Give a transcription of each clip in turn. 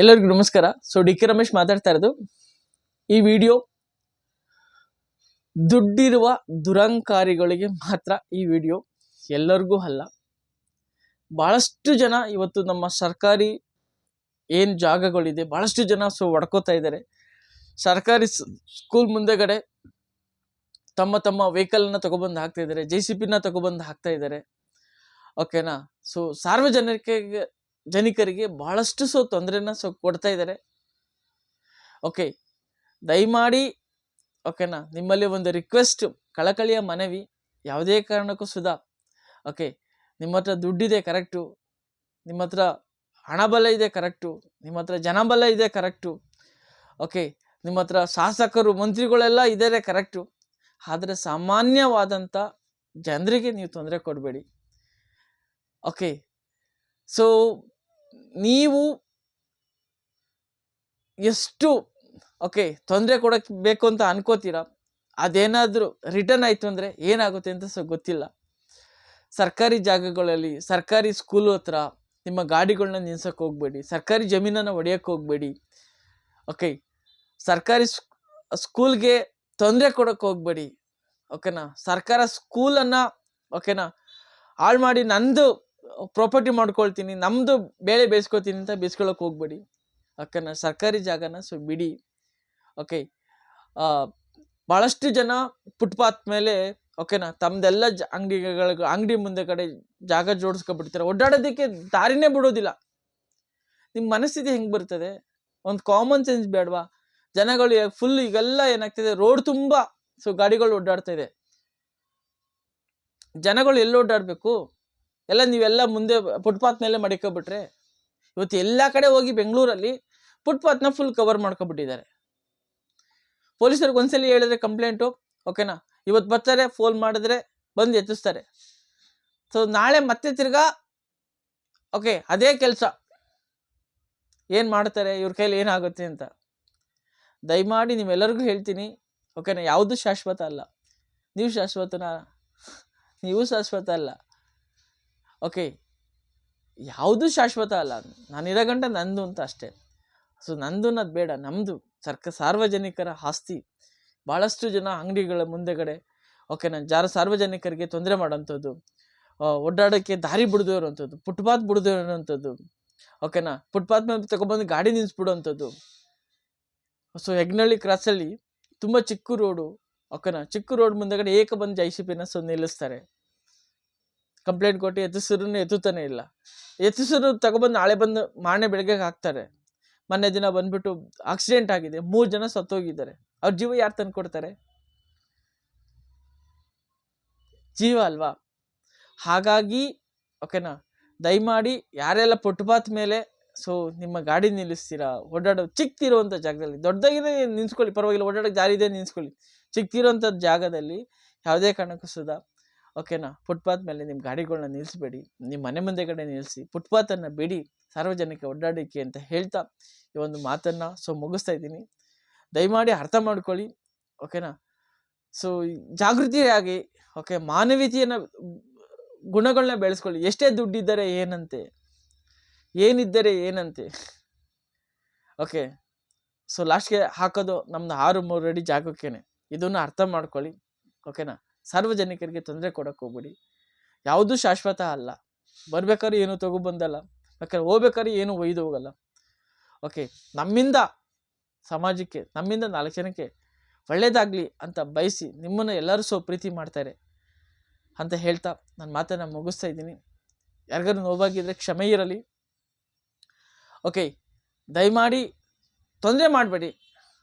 ಎಲ್ಲರಿಗೂ ನಮಸ್ಕಾರ. So D K Ramesh ಮಾತಾಡ್ತಾ ಇರೋದು. ಈ ವಿಡಿಯೋ ದುಡ್ಡಿರುವ ದುರಂಕಾರಿಗಳಿಗೆ ಮಾತ್ರ ಈ ವಿಡಿಯೋ ಎಲ್ಲರಿಗೂ ಅಲ್ಲ. ಭಾಳಷ್ಟು ಜನ ಇವತ್ತು ನಮ್ಮ ಸರ್ಕಾರಿ ಏನು ಜಾಗಗಳಿದೆ ಭಾಳಷ್ಟು ಜನ ಸೊ ಹೊಡ್ಕೋತಾ ಇದ್ದಾರೆ. ಸರ್ಕಾರಿ ಸ್ಕೂಲ್ ಮುಂದೆಗಡೆ ತಮ್ಮ ತಮ್ಮ ವೆಹಿಕಲ್ನ ತಗೊಬಂದು ಹಾಕ್ತಾ ಇದ್ದಾರೆ ಜೆ ಸಿ ಪಿನ ತಗೊಬಂದು ಹಾಕ್ತಾ ಇದ್ದಾರೆ. ಓಕೆನಾ ಸೊ ಸಾರ್ವಜನಿಕರಿಗೆ ಜನಿಕರಿಗೆ ಬಹಳಷ್ಟು ಸೊ ತೊಂದರೆನ ಸೊ ಕೊಡ್ತಾ ಇದ್ದಾರೆ. ಓಕೆ ದಯಮಾಡಿ ಓಕೆನಾ ನಿಮ್ಮಲ್ಲಿ ಒಂದು ರಿಕ್ವೆಸ್ಟ್ ಕಳಕಳಿಯ ಮನವಿ, ಯಾವುದೇ ಕಾರಣಕ್ಕೂ ಸುಧಾ. ಓಕೆ ನಿಮ್ಮ ಹತ್ರ ದುಡ್ಡಿದೆ ಕರೆಕ್ಟು ನಿಮ್ಮ ಹತ್ರ ಹಣಬಲ ಇದೆ ಕರೆಕ್ಟು ನಿಮ್ಮ ಹತ್ರ ಜನಬಲ ಇದೆ ಕರೆಕ್ಟು ಓಕೆ ನಿಮ್ಮ ಹತ್ರ ಶಾಸಕರು, ಮಂತ್ರಿಗಳೆಲ್ಲ ಇದ್ದಾರೆ ಕರೆಕ್ಟು ಆದರೆ ಸಾಮಾನ್ಯವಾದಂಥ ಜನರಿಗೆ ನೀವು ತೊಂದರೆ ಕೊಡಬೇಡಿ. ಓಕೆ ಸೊ ನೀವು ಎಷ್ಟು ಓಕೆ ತೊಂದರೆ ಕೊಡೋಕ್ಕೆ ಬೇಕು ಅಂತ ಅನ್ಕೋತೀರಾ? ಅದೇನಾದರೂ ರಿಟರ್ನ್ ಆಯಿತು ಅಂದರೆ ಏನಾಗುತ್ತೆ ಅಂತ ಸೊ ಗೊತ್ತಿಲ್ಲ. ಸರ್ಕಾರಿ ಜಾಗಗಳಲ್ಲಿ, ಸರ್ಕಾರಿ ಸ್ಕೂಲ್ ಹತ್ರ ನಿಮ್ಮ ಗಾಡಿಗಳನ್ನ ನಿಲ್ಸೋಕ್ಕೆ ಹೋಗಬೇಡಿ, ಸರ್ಕಾರಿ ಜಮೀನನ್ನು ಒಡೆಯೋಕ್ಕೆ ಹೋಗಬೇಡಿ. ಓಕೆ ಸರ್ಕಾರಿ ಸ್ಕೂಲ್ಗೆ ತೊಂದರೆ ಕೊಡೋಕ್ಕೆ ಹೋಗಬೇಡಿ. ಓಕೆನಾ ಸರ್ಕಾರ ಸ್ಕೂಲನ್ನು ಓಕೆನಾ ಹಾಳು ಮಾಡಿ ನಂದು ಪ್ರಾಪರ್ಟಿ ಮಾಡ್ಕೊಳ್ತೀನಿ ನಮ್ಮದು ಬೇಳೆ ಬೇಯಿಸ್ಕೊತೀನಿ ಅಂತ ಬೇಯಿಸ್ಕೊಳಕ್ಕೆ ಹೋಗ್ಬೇಡಿ. ಅಕ್ಕನ ಸರ್ಕಾರಿ ಜಾಗನ ಸೊ ಬಿಡಿ. ಓಕೆ ಭಾಳಷ್ಟು ಜನ ಫುಟ್ಪಾತ್ ಮೇಲೆ ಓಕೆನಾ ತಮ್ಮದೆಲ್ಲ ಜ ಅಂಗಡಿಗಳ ಅಂಗಡಿ ಮುಂದೆ ಕಡೆ ಜಾಗ ಜೋಡಿಸ್ಕೊಬಿಡ್ತಾರೆ. ಓಡಾಡೋದಕ್ಕೆ ದಾರಿನೇ ಬಿಡೋದಿಲ್ಲ. ನಿಮ್ಮ ಮನಸ್ಥಿತಿ ಹೆಂಗೆ ಬರ್ತದೆ? ಒಂದು ಕಾಮನ್ ಸೆನ್ಸ್ ಬೇಡವಾ? ಜನಗಳು ಫುಲ್ ಈಗೆಲ್ಲ ಏನಾಗ್ತಿದೆ? ರೋಡ್ ತುಂಬ ಸೊ ಗಾಡಿಗಳು ಓಡಾಡ್ತಾ ಇದೆ. ಜನಗಳು ಎಲ್ಲಿ ಓಡಾಡಬೇಕು? ಎಲ್ಲ ನೀವೆಲ್ಲ ಮುಂದೆ ಫುಟ್ಪಾತ್ ಮೇಲೆ ಮಡಿಕೊಬಿಟ್ರೆ ಇವತ್ತು ಎಲ್ಲ ಕಡೆ ಹೋಗಿ ಬೆಂಗಳೂರಲ್ಲಿ ಫುಟ್ಪಾತ್ನ ಫುಲ್ ಕವರ್ ಮಾಡ್ಕೊಬಿಟ್ಟಿದ್ದಾರೆ. ಪೊಲೀಸರಿಗೆ ಒಂದ್ಸಲಿ ಹೇಳಿದ್ರೆ ಕಂಪ್ಲೇಂಟು ಓಕೆನಾ ಇವತ್ತು ಬರ್ತಾರೆ ಫೋನ್ ಮಾಡಿದ್ರೆ ಬಂದು ಎತ್ತಿಸ್ತಾರೆ. ಸೊ ನಾಳೆ ಮತ್ತೆ ತಿರ್ಗಾ ಓಕೆ ಅದೇ ಕೆಲಸ. ಏನು ಮಾಡ್ತಾರೆ, ಇವ್ರ ಕೈಲಿ ಏನಾಗುತ್ತೆ ಅಂತ. ದಯಮಾಡಿ ನೀವೆಲ್ಲರಿಗೂ ಹೇಳ್ತೀನಿ ಓಕೆನಾ ಯಾವುದು ಶಾಶ್ವತ ಅಲ್ಲ. ನೀವು ಶಾಶ್ವತನ? ನೀವು ಶಾಶ್ವತ ಅಲ್ಲ. ಓಕೆ, ಯಾವುದು ಶಾಶ್ವತ ಅಲ್ಲ. ನಾನಿರೋ ಗಂಟ ನಂದು ಅಂತ ಅಷ್ಟೇ. ಸೊ ನಂದು ಅನ್ನೋದು ಬೇಡ. ನಮ್ಮದು ಸರ್ಕ, ಸಾರ್ವಜನಿಕರ ಆಸ್ತಿ. ಭಾಳಷ್ಟು ಜನ ಅಂಗಡಿಗಳ ಮುಂದೆಗಡೆ ಓಕೆನಾ ಜಾರ ಸಾರ್ವಜನಿಕರಿಗೆ ತೊಂದರೆ ಮಾಡೋಂಥದ್ದು ಒಡ್ಡಾಡೋಕ್ಕೆ ದಾರಿ ಬಿಡದೇ ಇರೋವಂಥದ್ದು ಫುಟ್ಪಾತ್ ಬಿಡದೇ ಇರೋವಂಥದ್ದು ಓಕೆನಾ? ಫುಟ್ಪಾತ್ ಮೇಲೆ ತಗೊಬಂದು ಗಾಡಿ ನಿಲ್ಲಿಸ್ಬಿಡೋವಂಥದ್ದು ಸೊ ಹೆಗ್ನಳ್ಳಿ ಕ್ರಾಸಲ್ಲಿ ತುಂಬ ಚಿಕ್ಕ ರೋಡು ಓಕೆನಾ? ಚಿಕ್ಕ ರೋಡ್ ಮುಂದೆಗಡೆ ಏಕ ಬಂದು ಜೈ ಸಿ ಪಿನ ಸೊ ನಿಲ್ಲಿಸ್ತಾರೆ. ಕಂಪ್ಲೇಂಟ್ ಕೊಟ್ಟು ಎತ್ತಿಸಿದ್ರು ಎತ್ತುತ್ತಾನೆ ಇಲ್ಲ. ಎತ್ತಿಸಿದ್ರು ತಗೊಬಂದು ನಾಳೆ ಬಂದು ಮಾರನೇ ಬೆಳಗ್ಗೆ ಹಾಕ್ತಾರೆ. ಮೊನ್ನೆ ದಿನ ಬಂದ್ಬಿಟ್ಟು ಆಕ್ಸಿಡೆಂಟ್ ಆಗಿದೆ. ಮೂರು ಜನ ಸತ್ತೋಗಿದ್ದಾರೆ. ಅವ್ರ ಜೀವ ಯಾರು ತಂದು ಕೊಡ್ತಾರೆ? ಜೀವ ಅಲ್ವಾ? ಹಾಗಾಗಿ ಓಕೆನಾ ದಯಮಾಡಿ ಯಾರೆಲ್ಲ ಫುಟ್ಪಾತ್ ಮೇಲೆ ಸೊ ನಿಮ್ಮ ಗಾಡಿ ನಿಲ್ಲಿಸ್ತೀರಾ? ಓಡಾಡೋ ಚಿಕ್ಕದಿರುವಂಥ ಜಾಗದಲ್ಲಿ ದೊಡ್ಡದಾಗಿದೆ ನಿಂತ್ಕೊಳ್ಳಿ, ಪರವಾಗಿಲ್ಲ ಓಡಾಡೋಕ್ಕೆ ಜಾರಿ ಇದೆ, ನಿಂತ್ಕೊಳ್ಳಿ. ಚಿಕ್ಕತಿರುವಂಥ ಜಾಗದಲ್ಲಿ, ಯಾವುದೇ ಕಾರಣಕ್ಕೂ ಸುಧಾ ಓಕೆನಾ? ಫುಟ್ಪಾತ್ ಮೇಲೆ ನಿಮ್ಮ ಗಾಡಿಗಳನ್ನ ನಿಲ್ಲಿಸ್ಬೇಡಿ ನಿಮ್ಮ ಮನೆ ಮುಂದೆಗಡೆ ನಿಲ್ಲಿಸಿ ಫುಟ್ಪಾತನ್ನು ಬಿಡಿ. ಸಾರ್ವಜನಿಕ ಒಡ್ಡಾಡಿಕೆ ಅಂತ ಹೇಳ್ತಾ ಈ ಒಂದು ಮಾತನ್ನು ಸೊ ಮುಗಿಸ್ತಾ ಇದ್ದೀನಿ. ದಯಮಾಡಿ ಅರ್ಥ ಮಾಡ್ಕೊಳ್ಳಿ. ಓಕೆನಾ? ಸೊ ಜಾಗೃತಿಯಾಗಿ ಓಕೆ, ಮಾನವೀಯತೆಯನ್ನು ಗುಣಗಳನ್ನ ಬೆಳೆಸ್ಕೊಳ್ಳಿ. ಎಷ್ಟೇ ದುಡ್ಡಿದ್ದರೆ ಏನಂತೆ? ಏನಿದ್ದರೆ ಏನಂತೆ? ಓಕೆ, ಸೊ ಲಾಸ್ಟ್ಗೆ ಹಾಕೋದು ನಮ್ಮದು ಆರು ಮೂರು ಅಡಿ ಜಾಗಕ್ಕೇನೆ. ಇದನ್ನು ಅರ್ಥ ಮಾಡ್ಕೊಳ್ಳಿ. ಓಕೆನಾ? ಸಾರ್ವಜನಿಕರಿಗೆ ತೊಂದರೆ ಕೊಡಕ್ಕೆ ಹೋಗ್ಬೇಡಿ. ಯಾವುದೂ ಶಾಶ್ವತ ಅಲ್ಲ. ಬರ್ಬೇಕಾದ್ರೆ ಏನು ತಗೊಬಂದಲ್ಲ. ಯಾಕಂದ್ರೆ ಹೋಗ್ಬೇಕಾದ್ರೆ ಏನು ಒಯ್ದು ಹೋಗಲ್ಲ. ಓಕೆ ನಮ್ಮಿಂದ ಸಮಾಜಕ್ಕೆ, ನಮ್ಮಿಂದ ನಾಲ್ಕು ಜನಕ್ಕೆ ಒಳ್ಳೇದಾಗಲಿ ಅಂತ ಬಯಸಿ ನಿಮ್ಮನ್ನು ಎಲ್ಲರೂ ಸೊ ಪ್ರೀತಿ ಮಾಡ್ತಾರೆ ಅಂತ ಹೇಳ್ತಾ ನನ್ನ ಮಾತನ್ನು ಮುಗಿಸ್ತಾ ಇದ್ದೀನಿ. ಯಾರಿಗಾರು ನೋವಾಗಿದ್ದರೆ ಕ್ಷಮೆ ಇರಲಿ. ಓಕೆ ದಯಮಾಡಿ ತೊಂದರೆ ಮಾಡಬೇಡಿ.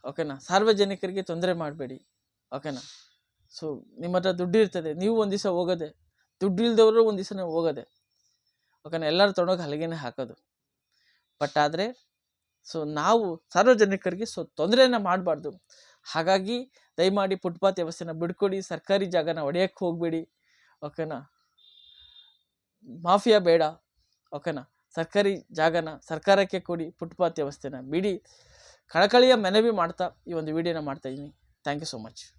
ಓಕೆನಾ ಸಾರ್ವಜನಿಕರಿಗೆ ತೊಂದರೆ ಮಾಡಬೇಡಿ. ಓಕೆನಾ ಸೊ ನಿಮ್ಮ ಹತ್ರ ದುಡ್ಡು ಇರ್ತದೆ. ನೀವು ಒಂದು ದಿವಸ ಹೋಗೋದೆ. ದುಡ್ಡು ಇಲ್ದವರು ಒಂದು ದಿವಸ ಹೋಗೋದೆ. ಯಾಕಂದ್ರೆ ಎಲ್ಲರೂ ತೊಗೊಂಡೋಗಿ ಹಲಗೆನೇ ಹಾಕೋದು. ಬಟ್ ಆದರೆ ಸೊ ನಾವು ಸಾರ್ವಜನಿಕರಿಗೆ ಸೊ ತೊಂದರೆಯನ್ನು ಮಾಡಬಾರ್ದು. ಹಾಗಾಗಿ ದಯಮಾಡಿ ಫುಟ್ಪಾತ್ ವ್ಯವಸ್ಥೆನ ಬಿಡ್ಕೊಡಿ. ಸರ್ಕಾರಿ ಜಾಗನ ಒಡೆಯಕ್ಕೆ ಹೋಗಬೇಡಿ. ಓಕೆನಾ ಮಾಫಿಯಾ ಬೇಡ. ಓಕೆನಾ ಸರ್ಕಾರಿ ಜಾಗನ ಸರ್ಕಾರಕ್ಕೆ ಕೊಡಿ ಫುಟ್ಪಾತ್ ವ್ಯವಸ್ಥೆನ ಬಿಡಿ. ಕಳಕಳಿಯ ಮನವಿ ಮಾಡ್ತಾ ಈ ಒಂದು ವಿಡಿಯೋನ ಮಾಡ್ತಾ ಇದ್ದೀನಿ. Thank you so much